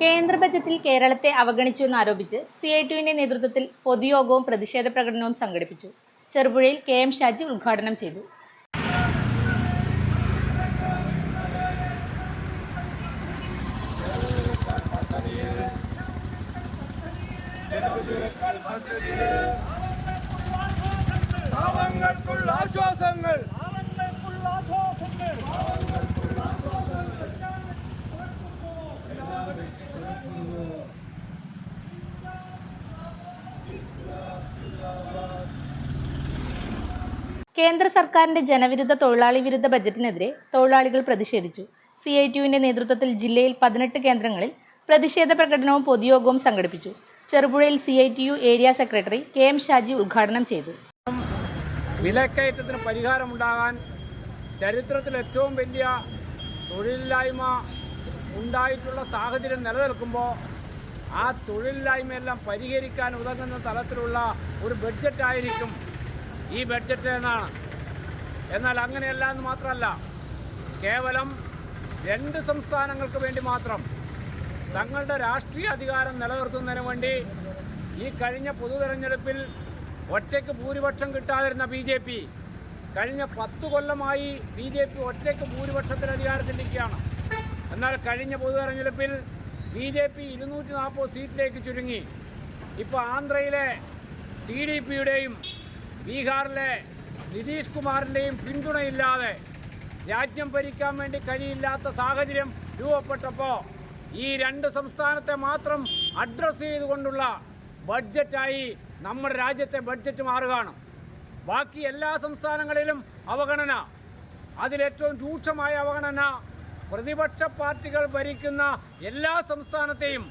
കേന്ദ്ര ബജറ്റിൽ കേരളത്തെ അവഗണിച്ചു എന്നാരോപിച്ച് സി ഐ ടുവിന്റെ നേതൃത്വത്തിൽ പൊതുയോഗവും പ്രതിഷേധ പ്രകടനവും സംഘടിപ്പിച്ചു. ചെറുപുഴയിൽ കെ എം ഷാജി ഉദ്ഘാടനം ചെയ്തു. ആശ്വാസങ്ങൾ കേന്ദ്ര സർക്കാരിന്റെ ജനവിരുദ്ധ തൊഴിലാളി വിരുദ്ധ ബജറ്റിനെതിരെ തൊഴിലാളികൾ പ്രതിഷേധിച്ചു. സി ഐ ടിയുവിന്റെ നേതൃത്വത്തിൽ ജില്ലയിൽ പതിനെട്ട് കേന്ദ്രങ്ങളിൽ പ്രതിഷേധ പ്രകടനവും പൊതുയോഗവും സംഘടിപ്പിച്ചു. ചെറുപുഴയിൽ C I T U area secretary K M Shaji ഉദ്ഘാടനം ചെയ്തു. വിലക്കയറ്റത്തിന് പരിഹാരമുണ്ടാകാൻ ചരിത്രത്തിൽ ഏറ്റവും വലിയ തൊഴിലില്ലായ്മ ഉണ്ടായിട്ടുള്ള സാഹചര്യം നിലനിൽക്കുമ്പോൾ ആ തൊഴിലില്ലായ്മയെല്ലാം പരിഹരിക്കാൻ ഉതകുന്ന തലത്തിലുള്ള ഒരു ബഡ്ജറ്റായിരിക്കും ഈ ബഡ്ജറ്റ് എന്നാണ്. എന്നാൽ അങ്ങനെയല്ല എന്ന് മാത്രമല്ല കേവലം രണ്ട് സംസ്ഥാനങ്ങൾക്ക് വേണ്ടി മാത്രം തങ്ങളുടെ രാഷ്ട്രീയ അധികാരം നിലനിർത്തുന്നതിന് വേണ്ടി ഈ കഴിഞ്ഞ പൊതു തെരഞ്ഞെടുപ്പിൽ ഒറ്റയ്ക്ക് ഭൂരിപക്ഷം കിട്ടാതിരുന്ന ബി ജെ പി കഴിഞ്ഞ പത്ത് കൊല്ലമായി ബി ജെ പി ഒറ്റയ്ക്ക് ഭൂരിപക്ഷത്തിൽ അധികാരത്തിലിരിക്കുകയാണ്. എന്നാൽ കഴിഞ്ഞ പൊതു തെരഞ്ഞെടുപ്പിൽ ബി ജെ പി ഇരുന്നൂറ്റി നാൽപ്പത് സീറ്റിലേക്ക് ചുരുങ്ങി. ഇപ്പോൾ ആന്ധ്രയിലെ ടി ഡി പിയുടെയും ബീഹാറിലെ നിതീഷ് കുമാറിന്റെയും പിന്തുണയില്ലാതെ രാജ്യം ഭരിക്കാൻ വേണ്ടി കഴിയില്ലാത്ത സാഹചര്യം രൂപപ്പെട്ടപ്പോൾ ഈ രണ്ട് സംസ്ഥാനത്തെ മാത്രം അഡ്രസ്സ് ചെയ്തുകൊണ്ടുള്ള ബഡ്ജറ്റായി നമ്മുടെ രാജ്യത്തെ ബഡ്ജറ്റ് മാറുകയാണ്. ബാക്കി എല്ലാ സംസ്ഥാനങ്ങളിലും അവഗണന അതിലേറ്റവും രൂക്ഷമായ അവഗണന പ്രതിപക്ഷ പാർട്ടികൾ ഭരിക്കുന്ന എല്ലാ സംസ്ഥാനത്തെയും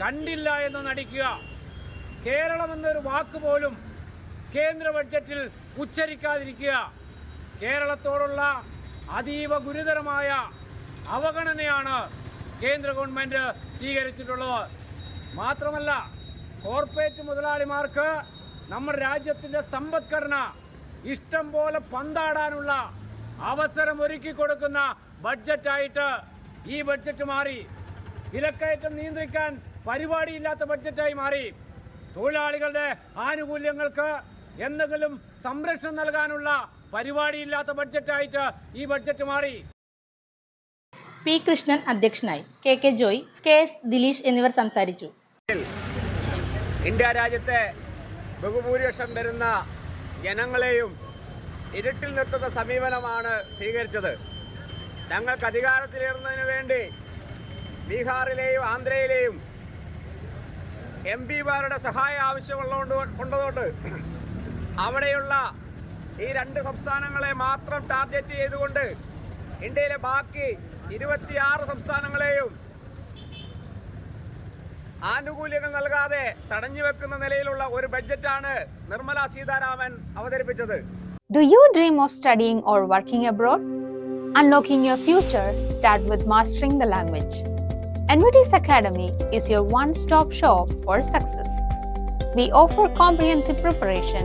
കണ്ടില്ല എന്ന് നടിക്കുക. കേരളമെന്നൊരു വാക്ക് പോലും കേന്ദ്ര ബഡ്ജറ്റിൽ ഉച്ചരിക്കാതിരിക്കുക. കേരളത്തോടുള്ള അതീവ ഗുരുതരമായ അവഗണനയാണ് കേന്ദ്ര ഗവൺമെന്റ് സ്വീകരിച്ചിട്ടുള്ളത്. മാത്രമല്ല കോർപ്പറേറ്റ് മുതലാളിമാർക്ക് നമ്മുടെ രാജ്യത്തിന്റെ സമ്പദ്ഘടന ഇഷ്ടം പോലെ പന്താടാനുള്ള അവസരം ഒരുക്കി കൊടുക്കുന്ന ബഡ്ജറ്റായിട്ട് ഈ ബഡ്ജറ്റ് മാറി. വിലക്കയറ്റം നിയന്ത്രിക്കാൻ പരിപാടിയില്ലാത്ത ബഡ്ജറ്റായി മാറി. തൊഴിലാളികളുടെ ആനുകൂല്യങ്ങൾക്ക് എന്തെങ്കിലും സംരക്ഷണം നൽകാനുള്ള പരിപാടിയില്ലാത്ത ബഡ്ജറ്റായിട്ട് ഈ ബഡ്ജറ്റ് മാറി. പി കൃഷ്ണൻ അധ്യക്ഷനായി. K K Joy K S Dileesh എന്നിവർ സംസാരിച്ചു. ഇന്ത്യ രാജ്യത്തെ ബഹുഭൂരിപക്ഷം വരുന്ന ജനങ്ങളെയും ഇരുട്ടിൽ നിർത്തുന്ന സമീപനമാണ് സ്വീകരിച്ചത്. ഞങ്ങൾക്ക് അധികാരത്തിലേറുന്നതിന് വേണ്ടി ബീഹാറിലെയും ആന്ധ്രയിലെയും എം പിമാരുടെ സഹായം ആവശ്യമുള്ളതുകൊണ്ട് കൊണ്ടതുകൊണ്ട് അവിടെയുള്ള ഈ രണ്ട് സംസ്ഥാനങ്ങളെ മാത്രം ടാർഗറ്റ് ചെയ്തുകൊണ്ട് ഇന്ത്യയിലെ ബാക്കി ഇരുപത്തിയാറ് സംസ്ഥാനങ്ങളെയും ആനുകൂല്യങ്ങൾ നൽകാതെ തടഞ്ഞു വെക്കുന്ന നിലയിലുള്ള ഒരു ബഡ്ജറ്റാണ് നിർമ്മല സീതാരാമൻ അവതരിപ്പിച്ചത് Do you dream of studying or working abroad? Unlocking your future start with mastering the language. NVT's Academy is your one-stop shop for success. We offer comprehensive preparation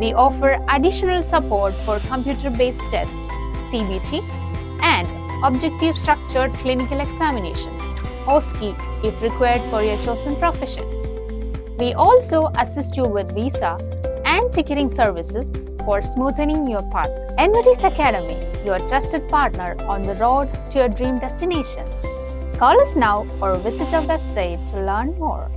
we offer additional support for computer based tests, CBT, and objective structured clinical examinations, OSCE, if required for your chosen profession. We also assist you with visa and ticketing services for smoothening your path. NVT's Academy, your trusted partner on the road to your dream destination. Call us now or visit our website to learn more.